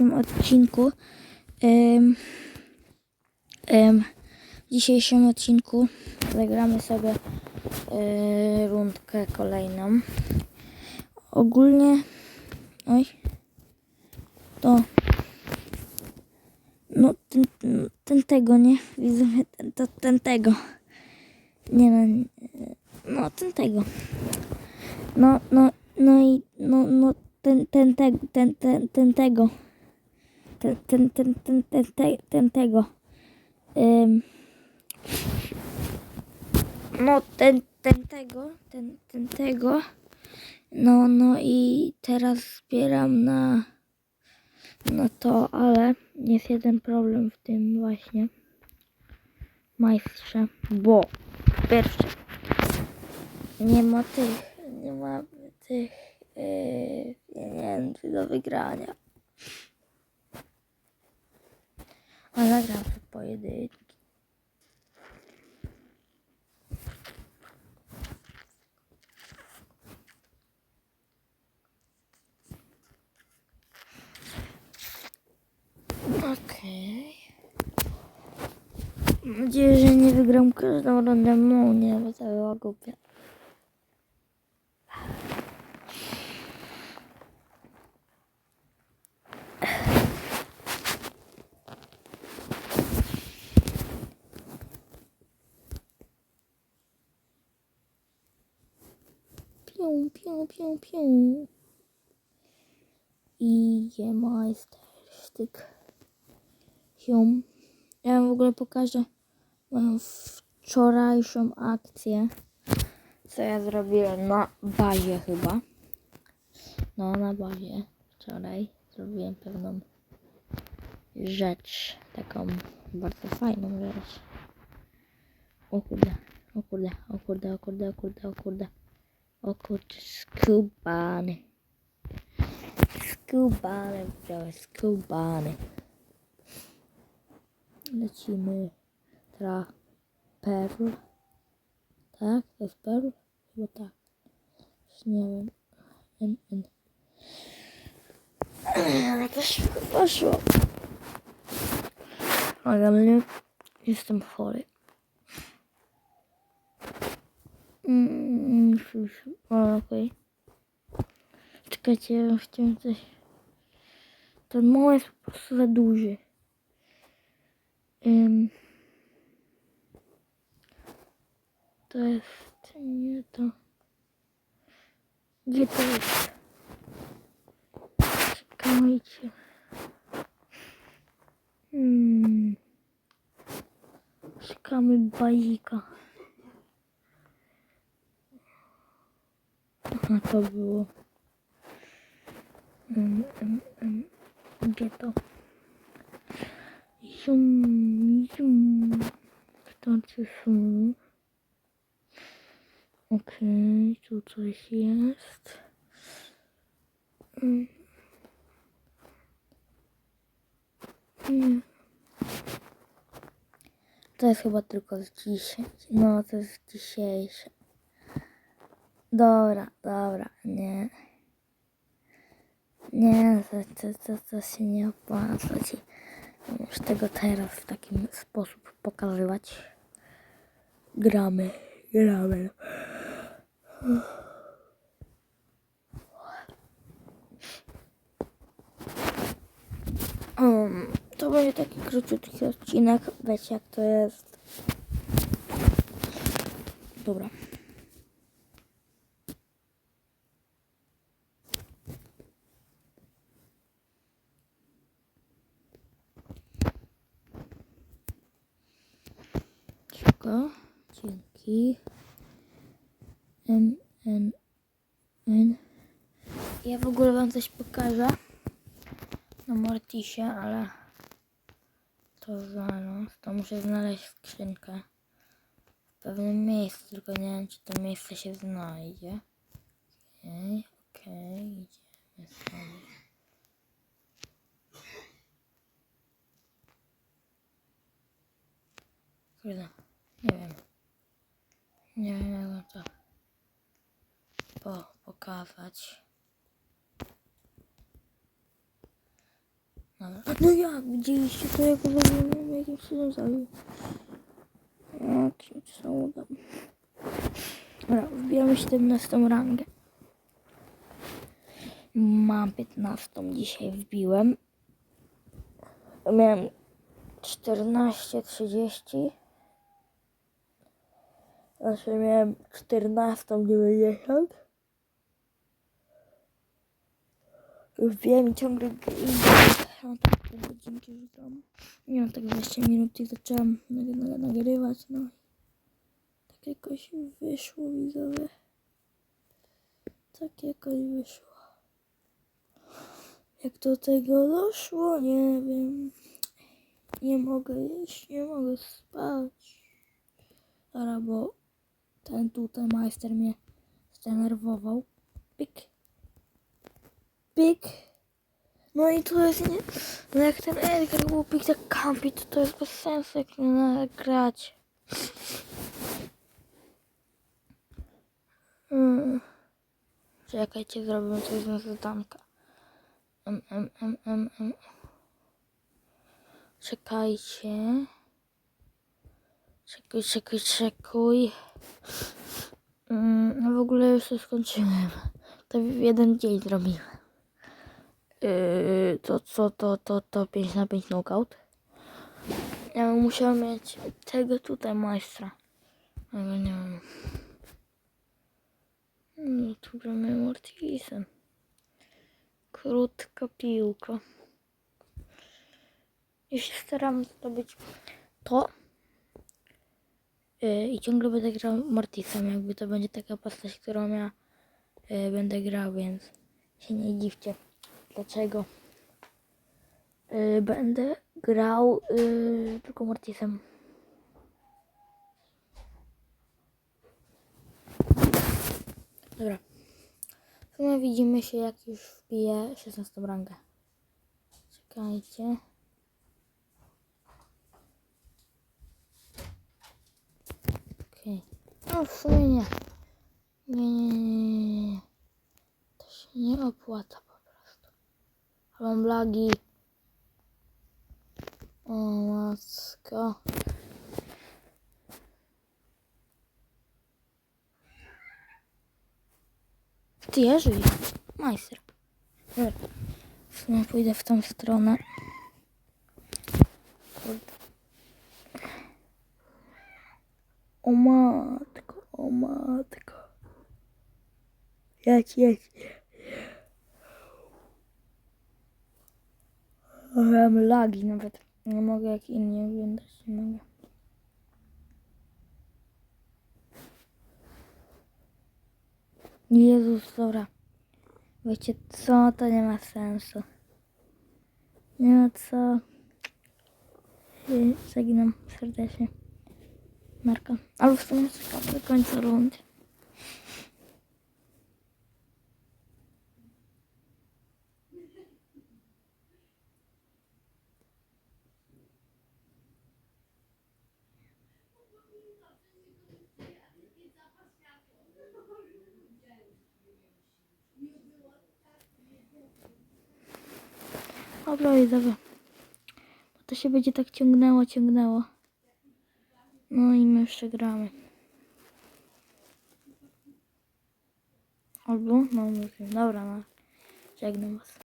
dzisiejszym odcinku. Em, em, w dzisiejszym odcinku zagramy sobie e, rundkę kolejną. Ogólnie. Oj. To. No, ten, ten tego, nie? Widzowie, ten, to, ten tego. Nie no. No, ten tego. No, no, no i no, no ten, ten, ten, ten, ten, ten tego. Ten, ten, ten, ten, ten, ten, ten tego. Ym. No, ten, ten tego, ten, ten tego. No, no i teraz zbieram na, na to, ale jest jeden problem w tym właśnie majstrze, bo pierwsze nie ma tych, nie ma tych yy, pieniędzy do wygrania. A zagram w pojedynki. Okej. Mam nadzieję, że nie wygram każdą rundę mną, nie, bo to było głupie. Pią, pią, pią, pią. I je majstersztyk. Hium. Ja wam w ogóle pokażę moją wczorajszą akcję. Co ja zrobiłem na bazie chyba. No, na bazie. Wczoraj zrobiłem pewną rzecz. Taką bardzo fajną rzecz. O kurde, o kurde, o kurde, o kurde, o kurde, o kurde. O kurde, skubany. Skubany, białe skubany. Lecimy. Tra. Perl. Tak? To jest perl? Chyba tak. Już nie wiem. N, N. Jakoś szybko poszło. Ale jestem chory. Eh. Mm. O, okej. Czekajcie, ja chciałem coś. Ten mały jest po prostu za duży. Ym. To jest nie to. Gdzie to jest? Czekajcie. Hmm. Szukamy bajika. To było. Gdzie to? Zum, zum. Starczy są. Okej, tu coś jest. To jest chyba tylko z dzisiaj. No, to jest dzisiejsze. Dobra, dobra, nie. Nie, to, to, to, to się nie opłaca ci. Już tego teraz w takim sposób pokazywać. Gramy, gramy. Um, to będzie taki króciutki odcinek. Wiecie jak to jest. Dobra. Cicho. Dzięki. M, N, N. Ja w ogóle wam coś pokażę na Mortisie, ale to zaraz. To muszę znaleźć skrzynkę w pewnym miejscu, tylko nie wiem, czy to miejsce się znajdzie. Okej, okej, idziemy sobie. Kurde, nie wiem. Nie wiem, jak to po, pokazać. Dobra. No jak widzieliście to jak zabiłem, jakim cudem zabił. Jakim cudem. Dobra, wbijamy 17 rangę. Mam 15 dzisiaj wbiłem. Miałem 14.30. Znaczy miałem 14.90. Wbijam i ciągle. No tak pół godzinki rzucam. Mam tak 20 minut i zaczęłam nag- nag- nagrywać. No. Tak jakoś wyszło widzowie. Tak jakoś wyszło. Jak do tego doszło, nie wiem. Nie mogę jeść, nie mogę spać. Dobra, bo ten tutaj majster mnie zdenerwował. Pik. Pik. No i to jest nie... No jak ten Edgar głupik tak kampi, to to jest bez sensu jak nie nagrać. Mm. Czekajcie, zrobimy coś na zadanka. Em, em, em, em, em. Czekajcie. Czekaj, czekaj, czekaj. Mm, no w ogóle już to skończyłem. To w jeden dzień zrobiłem. Yy, to co, to, to, to 5 na 5 knockout. Ja bym musiał mieć tego tutaj majstra. Ale nie mam. No tu gramy Mortisem. Krótka piłka. Się staram zdobyć to. Yy, I ciągle będę grał Mortisem, jakby to będzie taka postać, którą ja yy, będę grał, więc się nie dziwcie. Dlaczego? Yy, będę grał tylko Mortisem. Dobra. Sumie widzimy się jak już wbiję 16 rangę. Czekajcie. Okej. No w sumie nie. Nie, nie, nie, nie. To się nie opłaca po prostu. Mam. O matko. Ty, ja żyję. Majster. Dobra. W sumie pójdę w tą stronę. Kurde. O matko, o matko. Jedź, jedź. Mam lagi nawet. Nie mogę jak inni oglądać. Nie mogę. Jezus, dobra. Wiecie co? To nie ma sensu. Nie ma co. Zaginam serdecznie. Marka. Ale w sumie czekam do końca rundy. Dobra, widzowie. Bo to się będzie tak ciągnęło, ciągnęło. No i my przegramy. Albo, no mówię, dobra, no. Żegnam was.